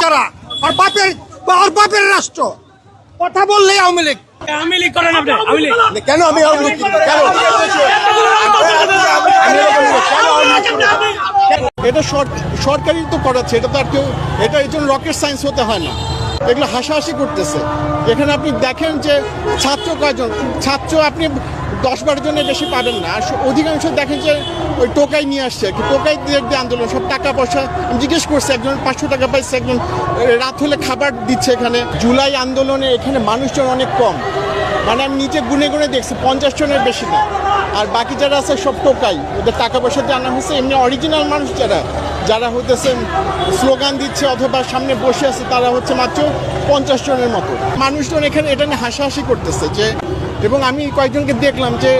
বাচ্চারা আর বাপের আর বাপের রাষ্ট্র। কথা বললেই আওয়ামী লীগ। আওয়ামী লীগ করেন আপনি আওয়ামী লীগ। কেন আমি আওয়ামী লীগ কেন? এটা সর- সরকারি তো করাচ্ছে এটা তো আর কেউ এটা এই জন্য রকেট সায়েন্স হতে হয় না। এগুলো হাসাহাসি করতেছে। এখানে আপনি দেখেন যে ছাত্র কয়জন? ছাত্র আপনি দশ বারো জনের বেশি পাবেন না। আর অধিকাংশ দেখেন যে ওই টোকাই নিয়ে আসছে কি। টোকাই দিয়ে আন্দোলন, সব টাকা পয়সা, আমি জিজ্ঞেস করছি, একজন পাঁচশো টাকা পাইছে, একজন রাত হলে খাবার দিচ্ছে এখানে। জুলাই আন্দোলনে এখানে মানুষজন অনেক কম। মানে আমি নিজে গুনে গুনে দেখছি, পঞ্চাশ জনের বেশি না। আর বাকি যারা আছে সব টোকাই। ওদের টাকা পয়সা দিয়ে আনা হয়েছে। এমনি অরিজিনাল মানুষ যারা যারা হতেছে স্লোগান দিচ্ছে অথবা সামনে বসে আছে, তারা হচ্ছে মাত্র পঞ্চাশ জনের মতো। মানুষজন এখানে, এটা নিয়ে হাসাহাসি করতেছে যে এবং আমি কয়েকজনকে দেখলাম যে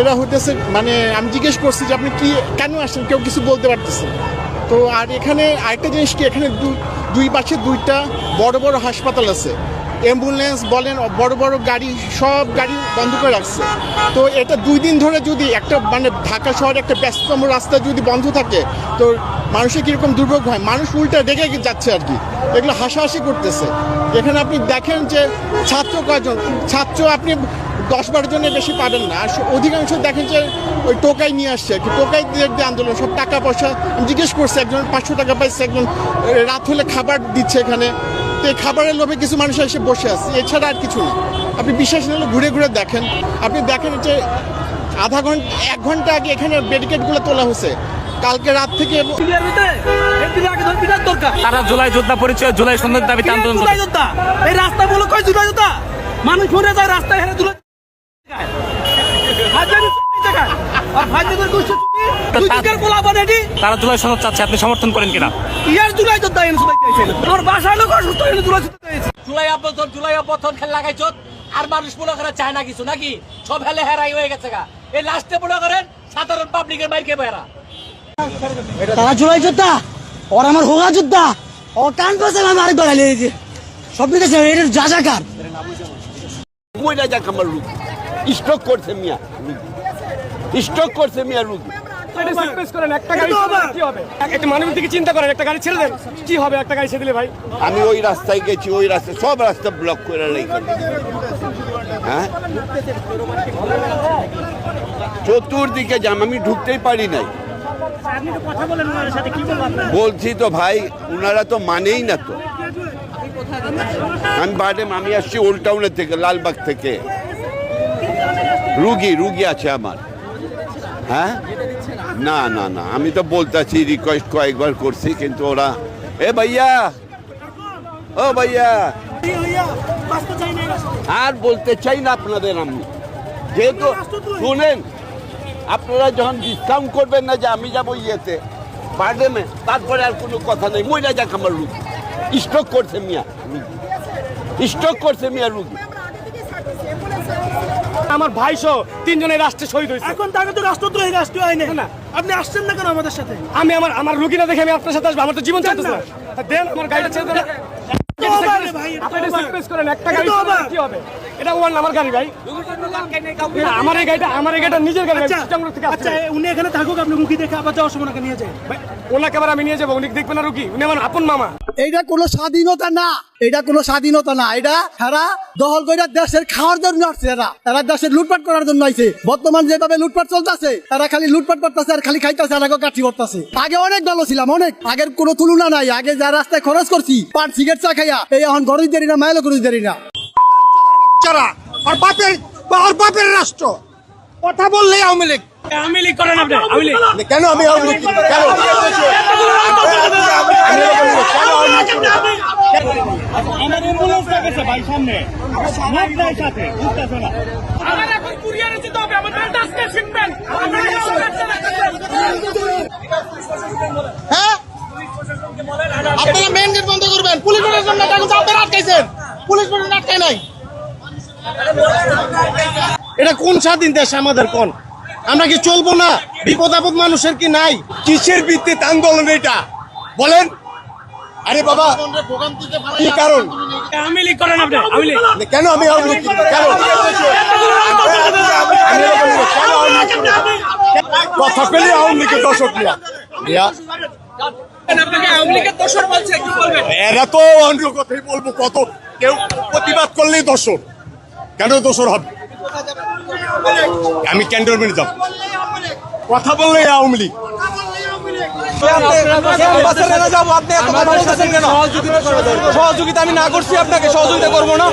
এরা হতেছে মানে আমি জিজ্ঞেস করছি যে আপনি কি, কেন আসছেন? কেউ কিছু বলতে পারতেছে তো আর এখানে আরেকটা জিনিস কি, এখানে দুই পাশে দুইটা বড় বড় হাসপাতাল আছে। অ্যাম্বুলেন্স বলেন, বড় বড় গাড়ি, সব গাড়ি বন্ধ করে রাখছে। তো এটা দুই দিন ধরে যদি একটা মানে ঢাকা শহরে একটা ব্যস্ততম রাস্তা যদি বন্ধ থাকে, তো মানুষের কীরকম দুর্ভোগ হয়? মানুষ উল্টা রেগে যাচ্ছে আর কি। এগুলো হাসাহাসি করতেছে। এখানে আপনি দেখেন যে ছাত্র কয়জন? ছাত্র আপনি দশ বারো জনের বেশি পাবেন না। আর অধিকাংশ দেখেন যে ওই টোকাই নিয়ে আসছে আর কি। টোকাই দিয়ে দিয়ে আন্দোলন সব টাকা পয়সা আমি জিজ্ঞেস করছি একজন পাঁচশো টাকা পাইছে একজন রাত হলে খাবার দিচ্ছে এখানে। তো এই খাবারের লোভে কিছু মানুষ এসে বসে আছে এছাড়া আর কিছু না। আপনি বিশ্বাস না হলে ঘুরে ঘুরে দেখেন। আপনি দেখেন যে আধা ঘণ্টা এক ঘণ্টা আগে এখানে ব্যারিকেডগুলো তোলা হয়েছে। কালকে রাত থেকে তারা জুলাই যোদ্ধা পরিচয় জুলাই সন্ধ্যের দাবিতে আন্দোলন এই রাস্তা বলো কই জুলাই যোদ্ধা? মানুষ ঘুরে যায় রাস্তায় হেরে জুলাই তারা জুলাই সনদ চাচ্ছে আপনি সমর্থন করেন কিনা? ইয়ার জুলাই জুলাই দিয়েছেন আমার বাসায় লোক অসুস্থ এনে জুলাই দিয়েছে খেল লাগাইছ আর মানুষ মনে করে চায় না কিছু নাকি? সব হেলে হেরাই হয়ে গেছে গা। এই লাস্টে মনে করেন সাধারণ পাবলিকের মাইকে বেড়া। তারা জুলাই যোদ্ধা ওর আমার হোগা যোদ্ধা। ও টান পেছে আমি আরেক সব এটা যা যাকার মহিলা যাক আমার রুগী স্ট্রোক করছে মিয়া। স্ট্রোক করছে মিয়া রুগী। একটা চিন্তা করেন একটা গাড়ি ছেড়ে কি হবে একটা গাড়ি ছেড়ে ভাই? আমি ওই রাস্তায় গেছি ওই রাস্তায় সব রাস্তা ব্লক করে হ্যাঁ? চতুর্দিকে যাম আমি ঢুকতেই পারি নাই। বলছি তো ভাই ওনারা তো মানেই না তো। আমি বাড়ে আমি আসছি ওল্ড টাউনের থেকে লালবাগ থেকে। রুগী রুগী আছে আমার। হ্যাঁ? না না না, আমি তো বলতেছি রিকোয়েস্ট কয়েকবার করছি, কিন্তু ওরা এ ভাইয়া! ও ভাইয়া! আর বলতে চাই না আপনাদের আমি। যেহেতু শুনেন, আপনারা যখন ডিসকাউন্ট করবেন না যে আমি যাব ইয়েতে বার্ডেমে তারপরে আর কোনো কথা নেই। মহিলা যাক আমার রুগী। স্ট্রোক করছে মিয়া। রুগী স্ট্রোক করছে মিয়া রুগী। আমার ভাই সহ তিনজনের রাষ্ট্রে শহীদ হয়েছে। এখন তাকে তো রাষ্ট্রদ্রোহী রাষ্ট্রীয় আইনে না। আপনি আসছেন না কেন আমাদের সাথে? আমি আমার আমার রুগী না দেখে আমি আপনার সাথে আসব আমার তো জীবন চলতেছে না। দেন আমার ছেড়ে দেন। গাড়ি ছেড়ে দিলে অবাক। কি হবে? এটা ওয়ান আমার গাড়ি ভাই। না, গাড়িটা আমার এই নিজের গাড়ি চিটাগং থেকে আসছে। উনি এখানে থাকুক আপনি রুগী দেখে আবার যাওয়ার নিয়ে যায় ভাই, ওনাকে আবার আমি নিয়ে যাব উনি দেখবেন না রুগী উনি আমার আপন মামা। এটা কোনো স্বাধীনতা না এটা কোনো স্বাধীনতা না এটা এরা দখল করে দেশের খাওয়ার জন্য আসছে এরা। এরা দেশের লুটপাট করার জন্য আইছে। বর্তমান যেভাবে লুটপাট চলতেছে, এরা খালি লুটপাট করতেছে আর খালি খাইতেছে, আর কাঠি করতেছে। আগে অনেক ভালো ছিলাম, অনেক। আগের কোনো তুলনা নাই। আগে যা রাস্তায় খরচ করছি পান সিগারেট চা খাইয়া, এই এখন গরুই দেরি না মাইলো গরুই দেরি না। আর বাপের আর বাপের রাষ্ট্র। কথা বললেই আওয়ামী লীগ। করেন আপনি কেন আমি আওয়ামী লীগ কেন? আমার অ্যাম্বুলেন্স গেছে ভাই সামনে। লোক নাই সাথে বুঝতেছে না। আমার এখন কুরিয়ারে যেতে হবে আমাদের আজকে শিখবেন হ্যাঁ? আপনারা মেন গেট বন্ধ করবেন। পুলিশ প্রশাসন না আপনারা আটকাইছেন। পুলিশ প্রশাসন আটকায় নাই। এটা কোন স্বাধীন দেশ আমাদের কোন? আমরা কি চলবো না? বিপদ আপদ মানুষের কি নাই? কিসের ভিত্তিতে আন্দোলন এটা? বলেন। আরে বাবা কি কারণ? করেন আপনি কেন আমি কেন? কথা পেলে আওয়ামী লীগের দর্শক নিয়া এরা তো অন্য কথাই বলব কত কেউ প্রতিবাদ করলেই দোষর। কেন দোষর হবে? আমি ক্যান্টনমেন্ট যাব। কথা বললে আওয়ামী লীগ। সহযোগিতা আমি না করছি আপনাকে, সহযোগিতা করব না।